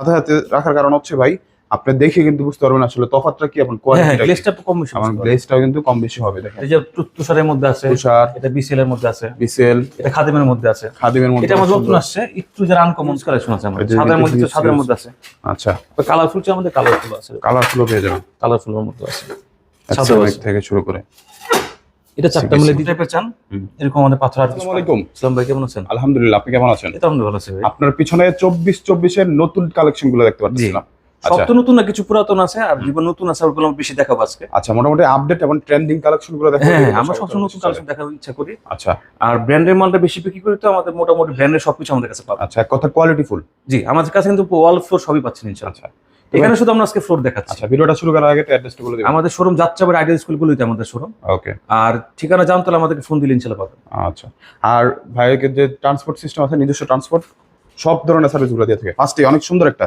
সাথে সাথে রাখার কারণ হচ্ছে ভাই আপনি দেখে কিন্তু বুঝতে পারবেন আসলে তফাৎটা কি হ্যাঁ হ্যাঁ কোয়ালিটিটা গ্লেসটা কম বেশি আমার গ্লেজটাও কিন্তু কম বেশি হবে দেখেন। এই যে তু- তুষারের মধ্যে আছে তুষার এটা বিসিএল এর মধ্যে আছে বিসেল এটা খাদিমের মধ্যে আছে। খাদিমের মধ্যে এটা সুন্দর। নতুন আসছে একটু যারা আনকমন কালেকশন আছে আমাদের। সাদার মধ্যে তো সাদার মধ্যে আছে। আচ্ছা। কালারফুল চেয়ে আমাদের কালারফুল আছে। কালারফুলও পেয়ে যাবেন। কালারফুলের মধ্যে আছে। সাদা থেকে শুরু করে। এটা চারটা মিলে দিতে চান? এরকম আমাদের পাথর আর আসসালামু আলাইকুম। ভাই কেমন আছেন? আলহামদুলিল্লাহ আপনি কেমন আছেন? এটা আমাদের ভালো আছে ভাই। আপনার পিছনে চব্বিশ চব্বিশের নতুন কালেকশনগুলো দেখতে পাচ্ছিলাম। সব আচ্ছা। তো নতুন না কিছু পুরাতন আছে আর যেগুলো নতুন আছে ওগুলো আমি বেশি দেখাবো আজকে। আচ্ছা মোটামুটি আপডেট এবং ট্রেন্ডিং কালেকশনগুলো দেখা হ্যাঁ আমরা সবসময় নতুন কালেকশন দেখার ইচ্ছা করি। আচ্ছা। আর ব্র্যান্ডের মালটা বেশি বিক্রি করি তো আমাদের মোটামুটি ব্র্যান্ডের সবকিছু আমাদের কাছে পাবে আচ্ছা কথা কোয়ালিটি ফুল জি আমাদের কাছে কিন্তু ওয়াল ফ্লোর সবই পাচ্ছেন ইনশাআল্লাহ। আচ্ছা। এখানে শুধু আমরা আজকে ফ্লোর দেখাচ্ছি। আচ্ছা ভিডিওটা শুরু করার আগে অ্যাড্রেসটা বলে দিবেন। আমাদের শোরুম যাত্রাবাড়ি আইডিয়াল স্কুলগুলোতে আমাদের শোরুম ওকে আর ঠিকানা জানতে আমাদেরকে ফোন দিলে ইনশাল্লাহ পাবেন। আচ্ছা। আর ভাইয়ের যে ট্রান্সপোর্ট সিস্টেম আছে নিজস্ব ট্রান্সপোর্ট সব ধরনের সার্ভিসগুলো দিয়ে থাকে। ফার্স্টে অনেক সুন্দর একটা।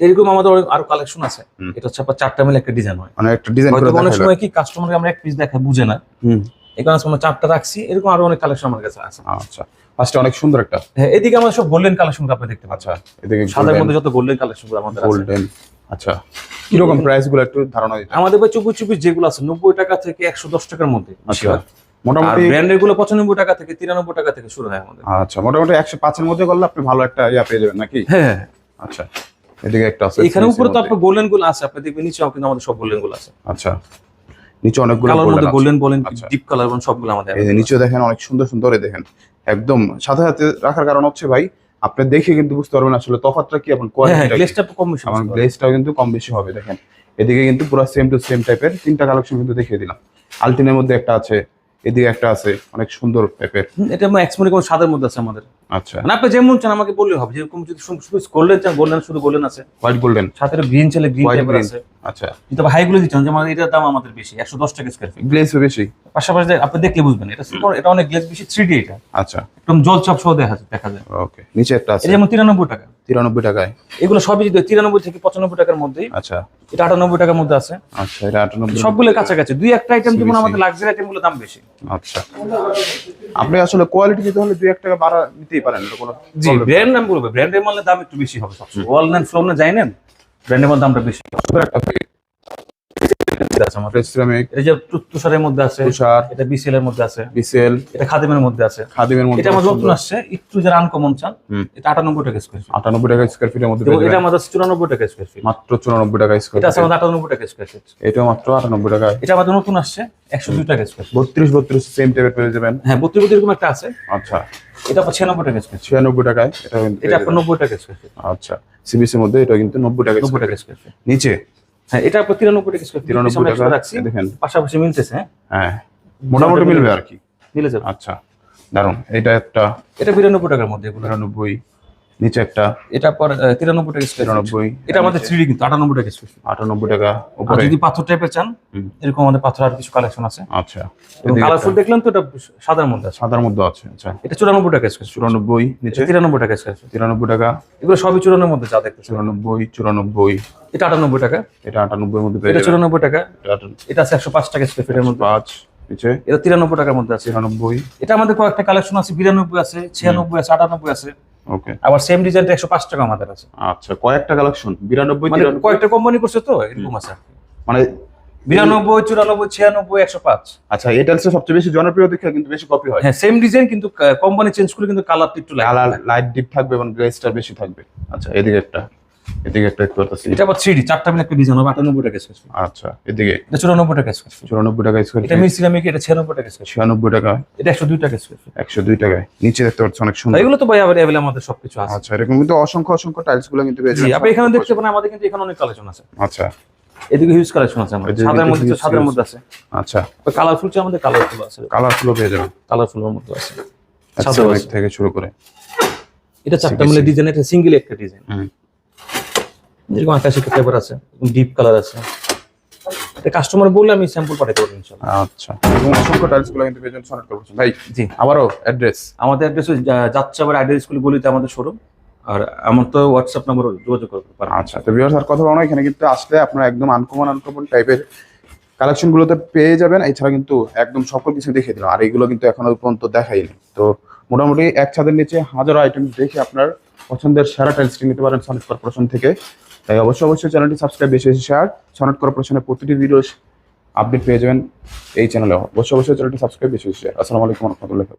এরকম আমাদের আরও কালেকশন আছে। এটা হচ্ছে আপনার চারটা মিলে একটা ডিজাইন হয়। মানে একটা ডিজাইন করে অনেক সময় কি কাস্টমারকে আমরা এক পিস দেখা বুঝে না। হুম। এখানে আমরা চারটা রাখছি। এরকম আরও অনেক কালেকশন আমার কাছে আছে। আচ্ছা। ফার্স্টে অনেক সুন্দর একটা। হ্যাঁ এদিকে আমাদের সব গোল্ডেন কালেকশন আপনি দেখতে পাচ্ছেন। আচ্ছা এদিকে সাদার মধ্যে যত গোল্ডেন কালেকশন আমাদের আছে। গোল্ডেন আচ্ছা। কীরকম প্রাইসগুলো একটু ধারণা দিতে আমাদের ভাই চব্বিশ চব্বিশ যেগুলো আছে নব্বই টাকা থেকে একশো দশ টাকার মধ্যে আচ্ছা। হয়। মোটামুটি ব্র্যান্ডেরগুলো পঁচানব্বই টাকা থেকে তিরানব্বই টাকা থেকে শুরু হয় আমাদের। আচ্ছা মোটামুটি একশো পাঁচের মধ্যে করলে আপনি ভালো একটা ইয়া পেয়ে যাবেন নাকি? হ্যাঁ আচ্ছা এদিকে একটা আছে এখানে উপরে তো আপনার গোল্ডেনগুলো আছে আপনি দেখবেন নিচেও কিন্তু আমাদের সব গোল্ডেনগুলো আছে। আচ্ছা নিচে অনেকগুলো কালার মধ্যে গোল্ডেন বলেন আচ্ছা। ডিপ কালার বলেন সবগুলো আমাদের এই নিচে দেখেন অনেক সুন্দর সুন্দর দেখেন। একদম সাথে সাথে রাখার কারণ হচ্ছে ভাই আপনি দেখে কিন্তু বুঝতে পারবেন আসলে তফাৎটা কি এবং হ্যাঁ কোয়ালিটিটা গ্লেসটা কম বেশি আমার গ্লেজটাও কিন্তু কম বেশি হবে দেখেন। এদিকে কিন্তু পুরো সেম টু সেম টাইপের তিনটা কালেকশন কিন্তু দেখিয়ে দিলাম। আলটিনের মধ্যে একটা আছে এদিকে একটা আছে অনেক সুন্দর টাইপের এটা এক্সমনি কোন সাদের মধ্যে আছে আমাদের। আচ্ছা। মানে আপনি যেমন চান আমাকে বললে হবে যেরকম যদি গোল্ডেন চান গোল্ডেন শুধু গোল্ডেন আছে হোয়াইট গোল্ডেন সাথে গ্রিন চাইলে গ্রিন টাইপের আছে। আচ্ছা। কিন্তু হাই দিচ্ছেন যেমন এটার দাম আমাদের বেশি একশো দশ টাকা স্কোয়ার ফিট গ্লেজ বেশি? পাশাপাশি আপনি দেখলে বুঝবেন এটা super- এটা অনেক গ্লেস বেশি থ্রি ডি এটা। আচ্ছা। একদম জল চাপ সহ দেখা যায় দেখা যায়। ওকে নিচে একটা আছে। যেমন তিরানব্বই টাকা। তিরানব্বই টাকায়? এগুলো সবই যদি তিরানব্বই থেকে পঁচানব্বই টাকার মধ্যেই আচ্ছা। এটা আটানব্বই টাকার মধ্যে আছে। আচ্ছা এটা আটানব্বই সবগুলো কাছাকাছি। দুই একটা আইটেম যেমন আমাদের লাক্সারি আইটেমগুলো দাম বেশি। আচ্ছা। আপনি আসলে কোয়ালিটি দিতে হলে দুই এক টাকা বাড়া দিতেই পারেন কোনো জি ব্র্যান্ড নাম বলবে ব্র্যান্ডের মালের দাম একটু বেশি হবে সবসময়। ওয়াল নেন ফ্লোর না যাই নেন ব্র্যান্ডের মাল দামটা বেশি হবে। সুন্দর একটা packet। এটা আছে আমাদের। সিরামিক এটা যে তুষারের মধ্যে আছে তুষার এটা বিসিএল এর মধ্যে আছে এটা খাদিমের মধ্যে আছে। খাদিমের মধ্যে এটা আমাদের নতুন আসছে একটু যারা আনকমন চান এটা আটানব্বই টাকা স্কোয়ার ফিট আটানব্বই টাকা স্কোয়ার ফিটের মধ্যে এটা আমাদের টাকা স্কোয়ার ফিট মাত্র চুরানব্বই টাকা স্কোয়ার এটা আছে আমাদের আটানব্বই টাকা স্কোয়ার ফিট এটা মাত্র আটানব্বই টাকায় এটা আমাদের নতুন আসছে একশো দুই টাকা স্কোয়ার সেম টাইপের পেয়ে যাবেন। হ্যাঁ এরকম একটা আছে। আচ্ছা। এটা আপনার ছিয়ানব্বই টাকা স্কোয়ার টাকায় এটা টাকা স্কোয়ার আচ্ছা। সিবিসির মধ্যে এটা কিন্তু নব্বই টাকা নব্বই square টাকা feet। নিচে? হ্যাঁ এটা আপনার তিরানব্বই টাকা স্কোয়ার তিরানব্বই টাকা রাখছি। দেখেন। পাশাপাশি মিলতেছে হ্যাঁ? হ্যাঁ মোটামুটি মিলবে আর কি। মিলে যাবে। আচ্ছা দারুণ এটা একটা এটা বিরানব্বই টাকার মধ্যে এগুলো। তিরানব্বই নিচে একটা এটা পর তিরানব্বই টাকা স্কোয়ার তিরানব্বই এটা আমাদের থ্রি কিন্তু আটানব্বই টাকা স্কোয়ার আটানব্বই টাকা উপরে। যদি পাথর টাইপের চান এরকম আমাদের পাথর আর কিছু কালেকশন আছে। আচ্ছা। কালারফুল দেখলেন তো এটা সাদার মধ্যে আছে। সাদার মধ্যে আছে আচ্ছা। এটা চুরানব্বই টাকা স্কোয়ার চুরানব্বই নিচে। তিরানব্বই টাকা স্কোয়ার তিরানব্বই টাকা। এগুলো সবই চুরানোর মধ্যে যা দেখতেছেন। চুরানব্বই চুরানব্বই। এটা আটানব্বই টাকা। এটা আটানব্বই মধ্যে পেয়ে এটা চুরানব্বই টাকা। এটা এটা আছে একশো পাঁচ টাকা স্কোয়ার ফিটের মধ্যে। পাঁচ নিচে। এটা তিরানব্বই টাকার মধ্যে আছে। তিরানব্বই। এটা আমাদের কয়েকটা কালেকশন আছে। বিরানব্বই আছে ছিয়ানব্বই আছে আটানব্বই আছে। ওকে আবার সেম ডিজাইনটা একশো পাঁচ টাকা আমাদের আছে। আচ্ছা কয়েকটা কালেকশন বিরানব্বই মানে কয়েকটা কোম্পানি করছে তো এরকম আছে মানে বিরানব্বই চুরানব্বই ছিয়ানব্বই একশো পাঁচ। আচ্ছা এটা হচ্ছে সবচেয়ে বেশি জনপ্রিয় দেখে কিন্তু বেশি কপি হয়। হ্যাঁ সেম ডিজাইন কিন্তু কোম্পানি চেঞ্জ করে কিন্তু কালারটা একটু কালার লাইট ডিপ থাকবে এবং গ্লেজটা বেশি থাকবে। আচ্ছা এদিকে একটা এদিকে একটা করতেছি এটা আবার থ্রি ডি চারটা মিলে একটা ডিজাইন হবে আটানব্বই টাকা স্কোয়ার আচ্ছা এদিকে? এটা চুরানব্বই টাকা স্কোয়ার ফিট চুরানব্বই টাকা স্কোয়ার এটা মির সিরামিক এটা ছিয়ানব্বই টাকা স্কোয়ার ফিট ছিয়ানব্বই টাকা এটা একশো দুই টাকা স্কোয়ার ফিট একশো দুই টাকায় নিচে দেখতে পাচ্ছি অনেক সুন্দর। এগুলো তো ভাই অ্যাভেলেবল আমাদের সবকিছু আছে। আচ্ছা এরকম কিন্তু অসংখ্য অসংখ্য টাইলসগুলো কিন্তু পেয়ে যাবেন। আপনি এখানে দেখতে পারেন আমাদের কিন্তু এখানে অনেক কালেকশন আছে। আচ্ছা। এদিকে হিউজ কালেকশন আছে আমাদের। সাদার মধ্যে তো সাদার মধ্যে আছে। আচ্ছা। কালারফুল চেয়ে আমাদের কালারফুল আছে। কালারফুলও পেয়ে যাবেন। কালারফুল মধ্যে আছে। সাদা থেকে শুরু করে। এটা চারটা মিলে ডিজাইন এটা সিঙ্গেল একটা ডিজাইন হুম। যেরকম আকাশি পেপার আছে ডিপ কালার আছে। কাস্টমার বললে আমি স্যাম্পল পাঠাতে পারব ইনশাআল্লাহ আচ্ছা। এবং অসংখ্য টাইলসগুলো কিন্তু করছেন ভাই জি। আবারও অ্যাড্রেস আমাদের অ্যাড্রেস যাত্রাবাড়ি আইডিয়াল স্কুল গলিতে আমাদের শোরুম আর আমার তো হোয়াটসঅ্যাপ নাম্বার যোগাযোগ করতে পারেন। আচ্ছা তো ভিউয়ার্স আর কথা বলা এখানে কিন্তু আসলে আপনারা একদম আনকমন আনকমন টাইপের কালেকশন গুলোতে পেয়ে যাবেন। এছাড়া কিন্তু একদম সকল কিছু দেখিয়ে দিলাম। আর এগুলো কিন্তু এখনও পর্যন্ত দেখাইনি। তো মোটামুটি এক ছাদের নিচে হাজারো আইটেম দেখে আপনার পছন্দের সেরা টাইলসটি নিতে পারেন সনেট কর্পোরেশন থেকে। তাই অবশ্যই অবশ্যই চ্যানেলটি সাবস্ক্রাইব বেশি বেশি শেয়ার সনেট কর্পোরেশনের প্রতিটি ভিডিও আপডেট পেয়ে যাবেন এই চ্যানেলে অবশ্যই অবশ্যই চ্যানেলটি সাবস্ক্রাইব বেশি বেশি শেয়ার আসসালামু আলাইকুম রহমতুল্লাহ